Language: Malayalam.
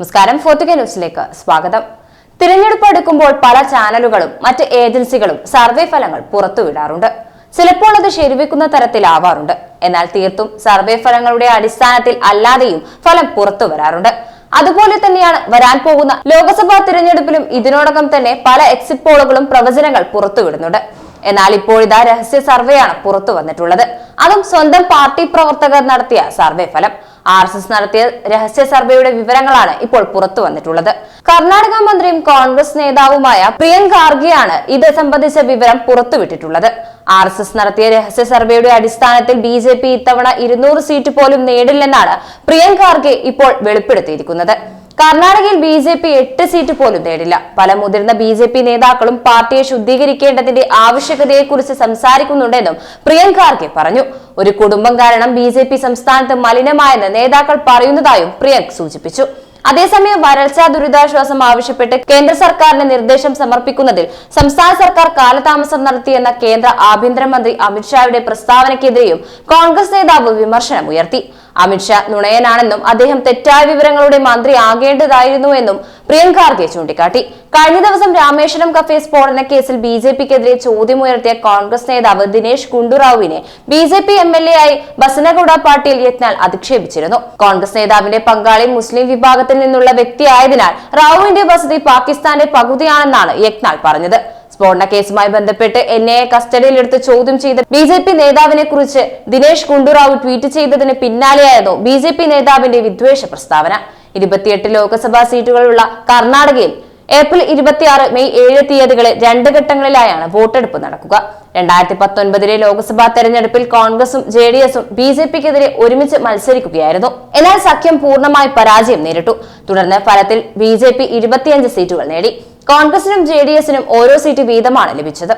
നമസ്കാരം ഫോർത്തുക ന്യൂസിലേക്ക് സ്വാഗതം. തിരഞ്ഞെടുപ്പ് അടുക്കുമ്പോൾ പല ചാനലുകളും മറ്റ് ഏജൻസികളും സർവേ ഫലങ്ങൾ പുറത്തുവിടാറുണ്ട്. ചിലപ്പോൾ അത് ശരിവെക്കുന്ന തരത്തിലാവാറുണ്ട്. എന്നാൽ തീർത്തും സർവേ ഫലങ്ങളുടെ അടിസ്ഥാനത്തിൽ അല്ലാതെയും ഫലം പുറത്തു വരാറുണ്ട് അതുപോലെ തന്നെയാണ് വരാൻ പോകുന്ന ലോക്സഭാ തിരഞ്ഞെടുപ്പിലും ഇതിനോടകം തന്നെ പല എക്സിറ്റ് പോളുകളും പ്രവചനങ്ങൾ പുറത്തുവിടുന്നുണ്ട്. എന്നാൽ ഇപ്പോഴിതാ രഹസ്യ സർവേയാണ് പുറത്തു വന്നിട്ടുള്ളത് അതും സ്വന്തം പാർട്ടി പ്രവർത്തകർ നടത്തിയ സർവേ ഫലം. ആർ എസ് എസ് നടത്തിയ രഹസ്യ സർവേയുടെ വിവരങ്ങളാണ് ഇപ്പോൾ പുറത്തു വന്നിട്ടുള്ളത്. കർണാടക മന്ത്രിയും കോൺഗ്രസ് നേതാവുമായ പ്രിയങ്ക് ഖാർഗെയാണ് ഇത് സംബന്ധിച്ച വിവരം പുറത്തുവിട്ടിട്ടുള്ളത് ആർ എസ് എസ് നടത്തിയ രഹസ്യ സർവേയുടെ അടിസ്ഥാനത്തിൽ ബി ജെ പി ഇത്തവണ ഇരുന്നൂറ് സീറ്റ് പോലും നേടില്ലെന്നാണ് പ്രിയങ്ക് ഖാർഗെ ഇപ്പോൾ വെളിപ്പെടുത്തിയിരിക്കുന്നത്. കർണാടകയിൽ ബി ജെ പി എട്ട് സീറ്റ് പോലും നേടില്ല. പല മുതിർന്ന ബി ജെ പി നേതാക്കളും പാർട്ടിയെ ശുദ്ധീകരിക്കേണ്ടതിന്റെ ആവശ്യകതയെക്കുറിച്ച് സംസാരിക്കുന്നുണ്ടെന്നും പ്രിയങ്ക് ഖാർഗെ പറഞ്ഞു. ഒരു കുടുംബം കാരണം ബി ജെ പി സംസ്ഥാനത്ത് മലിനമായെന്ന് നേതാക്കൾ പറയുന്നതായും പ്രിയങ്ക് സൂചിപ്പിച്ചു. അതേസമയം വരൾച്ചാ ദുരിതാശ്വാസം ആവശ്യപ്പെട്ട് കേന്ദ്ര സർക്കാരിന് നിർദ്ദേശം സമർപ്പിക്കുന്നതിൽ സംസ്ഥാന സർക്കാർ കാലതാമസം നടത്തിയെന്ന കേന്ദ്ര ആഭ്യന്തരമന്ത്രി അമിത്ഷായുടെ പ്രസ്താവനയ്ക്കെതിരെയും കോൺഗ്രസ് നേതാവ് വിമർശനം ഉയർത്തി. അമിത്ഷാ നുണയനാണെന്നും അദ്ദേഹം തെറ്റായ വിവരങ്ങളുടെ മന്ത്രി ആകേണ്ടതായിരുന്നുവെന്നും പ്രിയങ്ക് ഖാർഗെ ചൂണ്ടിക്കാട്ടി. കഴിഞ്ഞ ദിവസം രാമേശ്വരം കഫേ സ്ഫോടന കേസിൽ ബി ജെ പിക്കെതിരെ ചോദ്യമുയർത്തിയ കോൺഗ്രസ് നേതാവ് Dinesh ഗുണ്ടുറാവുവിനെ B J P M L A ആയി ബസനഗൌഡ പാട്ടീൽ യത്നാൽ അധിക്ഷേപിച്ചിരുന്നു. കോൺഗ്രസ് നേതാവിന്റെ പങ്കാളി മുസ്ലിം വിഭാഗത്തിൽ നിന്നുള്ള വ്യക്തിയായതിനാൽ റാവുവിന്റെ വസതി പാകിസ്ഥാന്റെ പകുതിയാണെന്നാണ് യത്നാൽ പറഞ്ഞത്. സ്ഫോടന കേസുമായി ബന്ധപ്പെട്ട് എൻ ഐ എ കസ്റ്റഡിയിലെടുത്ത് ചോദ്യം ചെയ്ത ബി ജെ പി നേതാവിനെ കുറിച്ച് ദിനേശ് ഗുണ്ടുറാവു ട്വീറ്റ് ചെയ്തതിന് പിന്നാലെയായിരുന്നു ബി ജെ പി നേതാവിന്റെ വിദ്വേഷ പ്രസ്താവന. ഇരുപത്തിയെട്ട് ലോക്സഭാ സീറ്റുകളുള്ള കർണാടകയിൽ ഏപ്രിൽ ഇരുപത്തിയാറ് മെയ് ഏഴ് തീയതികളിൽ രണ്ട് ഘട്ടങ്ങളിലായാണ് വോട്ടെടുപ്പ് നടക്കുക. രണ്ടായിരത്തി പത്തൊൻപതിലെ ലോക്സഭാ തെരഞ്ഞെടുപ്പിൽ കോൺഗ്രസും ജെ ഡി എസും ബി ജെ പിക്കെതിരെ ഒരുമിച്ച് മത്സരിക്കുകയായിരുന്നു. എന്നാൽ സഖ്യം പൂർണമായി പരാജയം നേരിട്ടു. തുടർന്ന് ഫലത്തിൽ ബി ജെ പി ഇരുപത്തിയഞ്ച് സീറ്റുകൾ നേടി. കോൺഗ്രസിനും ജെ ഡി എസിനും ഓരോ സീറ്റ് വീതമാണ് ലഭിച്ചത്.